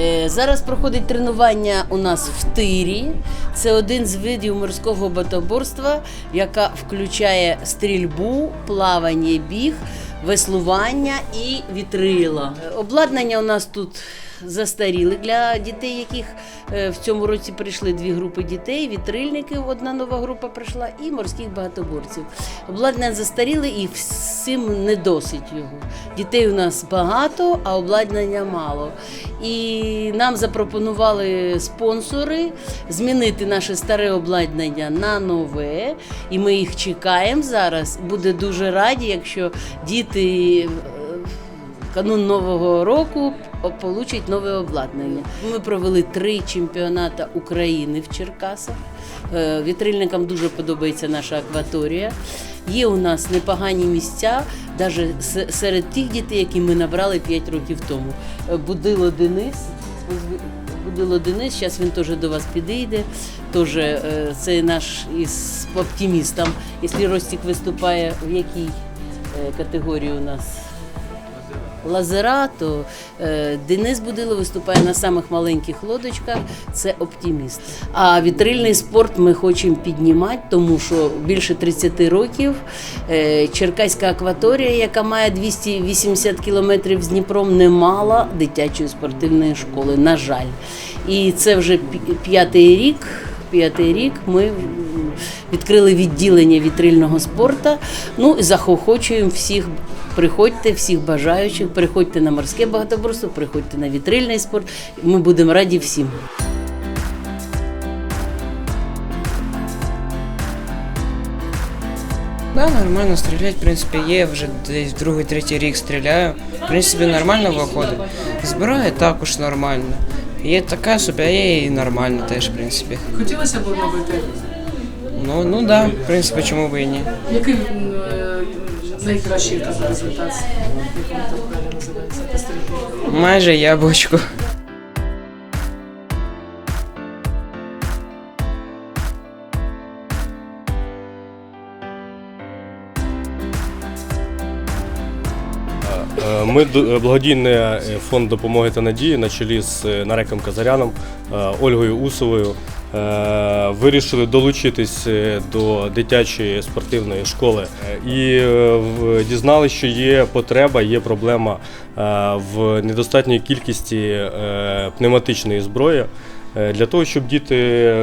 Е, Зараз проходить тренування у нас в тирі. Це один з видів морського батоборства, яка включає стрільбу, плавання, біг, веслування і вітрила. Е, Обладнання у нас тут застаріли для дітей, яких е, в цьому році прийшли дві групи дітей: вітрильників, одна нова група прийшла, і морських багатоборців. Обладнання застаріли і всім не досить його. Дітей у нас багато, а обладнання мало. І нам запропонували спонсори змінити наше старе обладнання на нове. І ми їх чекаємо зараз. Буде дуже раді, якщо діти е, канун Нового року получать нове обладнання. Ми провели три чемпіонати України в Черкасах. Е, Вітрильникам дуже подобається наша акваторія. Є у нас непогані місця, навіть серед тих дітей, які ми набрали 5 років тому. Е, Будило Денис. Будило Денис, зараз він теж до вас підійде. Теж е, це наш із оптимістом. Якщо Ростік виступає в якій е, категорії у нас? Лазера, то е, Денис Будило виступає на самих маленьких лодочках. Це оптиміст. А вітрильний спорт ми хочемо піднімати, тому що більше 30 років е, Черкаська акваторія, яка має 280 кілометрів з Дніпром, не мала дитячої спортивної школи. На жаль, і це вже п'ятий рік. П'ятий рік ми відкрили відділення вітрильного спорту. Ну і захохочуємо всіх. Приходьте, всіх бажаючих, приходьте на морське багатоборство, приходьте на вітрильний спорт. Ми будемо раді всім. Да, нормально стрілять, в принципі, є, вже десь другий, третій рік стріляю. В принципі, нормально виходить. Збираю також нормально. Є така собі, а є і нормально теж, в принципі. Хотілося б робити. Ну, ну да, в принципі, чому б і ні. Який е, найкращий результат? Майже яблучко. Ми д- благодійний е, фонд допомоги та надії на чолі з е, Нареком Казаряном, е, Ольгою Усовою е, вирішили долучитись е, до дитячої спортивної школи Е, і е, дізналися, що є потреба, є проблема е, в недостатній кількості е, пневматичної зброї. е, Для того, щоб діти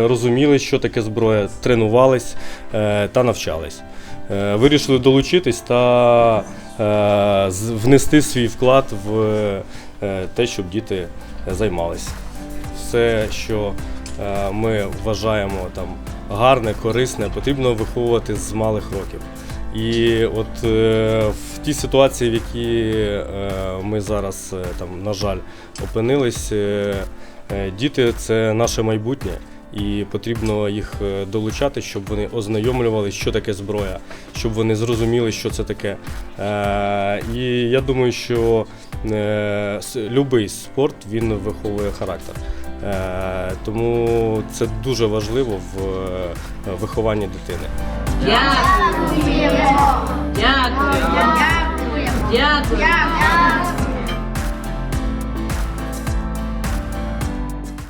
розуміли, що таке зброя, тренувались е, та навчались. Е, Вирішили долучитись та е, внести свій вклад в е, те, щоб діти займалися. Все, що е, ми вважаємо там гарне, корисне, потрібно виховувати з малих років. І от е, в тій ситуації, в якій е, ми зараз е, там, на жаль, опинились, е, е, діти це наше майбутнє. І потрібно їх е, долучати, щоб вони ознайомлювалися, що таке зброя, щоб вони зрозуміли, що це таке. Е, і я думаю, що е, любий спорт він виховує характер. Е, тому це дуже важливо в е, вихованні дитини. Дякую. Дякую. Дякую. Дякую.